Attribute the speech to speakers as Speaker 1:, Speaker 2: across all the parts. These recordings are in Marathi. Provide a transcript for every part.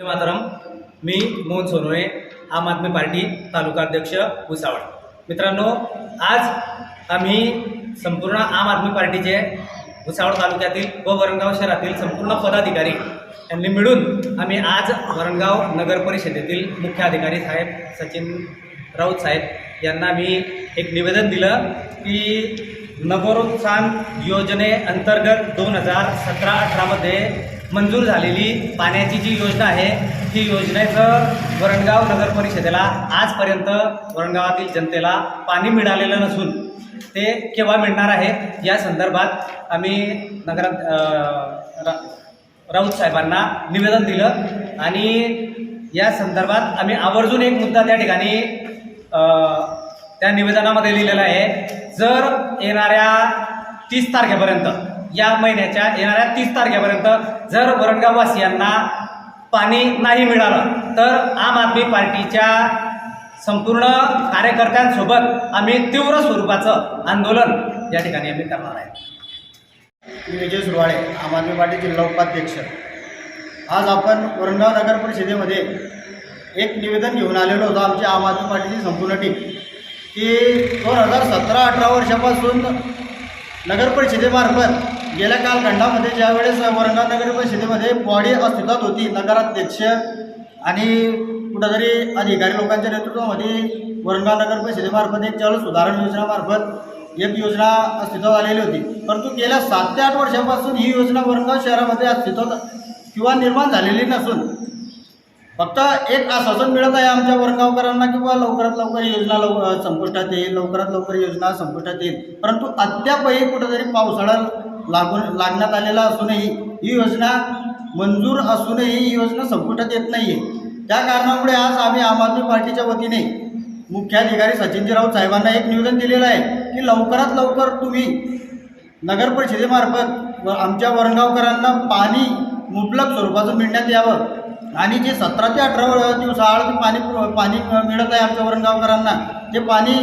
Speaker 1: मातरम. मी मोहन सोनवणे आम आदमी पार्टी तालुका अध्यक्ष भुसावळ. मित्रांनो आज आम्ही संपूर्ण आम आदमी पार्टीचे भुसावळ तालुक्यातील व वरणगाव शहरातील संपूर्ण पदाधिकारी यांनी मिळून आम्ही आज वरणगाव नगर परिषदेतील मुख्य अधिकारी साहेब सचिन राऊत साहेब यांना मी एक निवेदन दिलं की नगरोत्थान योजनेअंतर्गत दोन हजार सतरा अठरामध्ये मंजूर झालेली पाण्याची जी योजना आहे ती योजनेचं वरणगाव नगर परिषदेला आजपर्यंत वरणगावातील जनतेला पाणी मिळालेलं नसून ते केव्हा मिळणार आहे या संदर्भात आम्ही नगर राऊत साहेबांना निवेदन दिलं आणि या संदर्भात आम्ही आवर्जून एक मुद्दा त्या ठिकाणी त्या निवेदनामध्ये लिहिलेलं आहे जर येणाऱ्या तीस तारखेपर्यंत या महिन्याच्या येणाऱ्या तीस तारखेपर्यंत जर वरणगाववासियांना पाणी नाही मिळालं तर आम आदमी पार्टीच्या संपूर्ण कार्यकर्त्यांसोबत आम्ही तीव्र स्वरूपाचं आंदोलन या ठिकाणी आम्ही करणार आहे.
Speaker 2: मी विजय सुरवाळे आम आदमी पार्टी जिल्हा उपाध्यक्ष. आज आपण वरणगाव नगर परिषदेमध्ये एक निवेदन घेऊन आलेलो होतो आमची आम आदमी पार्टीची संपूर्ण टीम की दोन हजार सतरा अठरा वर्षापासून नगर परिषदेमार्फत गेल्या कालखंडामध्ये ज्यावेळेस वरणगाव नगर परिषदेमध्ये बॉडी अस्तित्वात होती नगराध्यक्ष आणि कुठंतरी अधिकारी लोकांच्या नेतृत्वामध्ये वरणगाव नगर परिषदेमार्फत एक जल सुधारण योजनामार्फत एक योजना अस्तित्वात आलेली होती. परंतु गेल्या सात ते आठ वर्षापासून ही योजना वरणगाव शहरामध्ये अस्तित्वात किंवा निर्माण झालेली नसून फक्त एक आश्वासन मिळत आहे आमच्या वरणगावकरांना किंवा लवकरात लवकर योजना लव संपुष्टात येईल लवकरात लवकर योजना संपुष्टात येईल. परंतु अद्यापही कुठंतरी पावसाळा लागून लागण्यात आलेला असूनही ही योजना मंजूर असूनही ही योजना संपुटात येत नाही आहे त्या कारणामुळे आज आम्ही आम आदमी पार्टीच्या वतीने मुख्याधिकारी सचिनजी राऊत साहेबांना एक निवेदन दिलेलं आहे की लवकरात लवकर तुम्ही नगर परिषदेमार्फत व आमच्या वरणगावकरांना पाणी मुबलक स्वरूपाचं मिळण्यात यावं आणि जे सतरा ते अठरा व- दिवसाआड पाणी पाणी मिळत आहे आमच्या वरणगावकरांना ते पाणी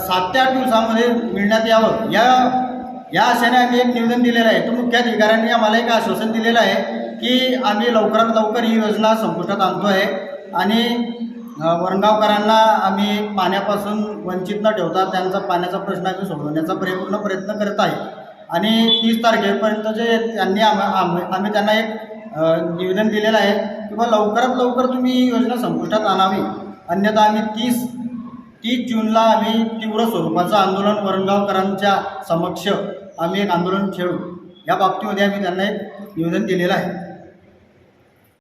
Speaker 2: सात ते आठ दिवसामध्ये मिळण्यात यावं. या या आशेने आम्ही एक निवेदन दिलेलं आहे. तर मुख्याधिकाऱ्यांनी आम्हाला एक आश्वासन दिलेलं आहे की आम्ही लवकरात लवकर ही योजना संपुष्टात आणतो आहे आणि वरणगावकरांना आम्ही पाण्यापासून वंचित न ठेवता त्यांचा पाण्याचा प्रश्न आम्ही सोडवण्याचा परिपूर्ण प्रयत्न करत आहे. आणि तीस तारखेपर्यंत जे त्यांनी आम आम्ही त्यांना एक निवेदन दिलेलं आहे किंवा लवकरात लवकर तुम्ही ही योजना संपुष्टात आणावी. अन्यथा आम्ही तीस तीस जूनला आम्ही तीव्र स्वरूपाचं आंदोलन वरणगावकरांच्या समक्ष आम्ही एक आंदोलन छेडू. या बाबतीमध्ये आम्ही त्यांना एक निवेदन दिलेलं आहे.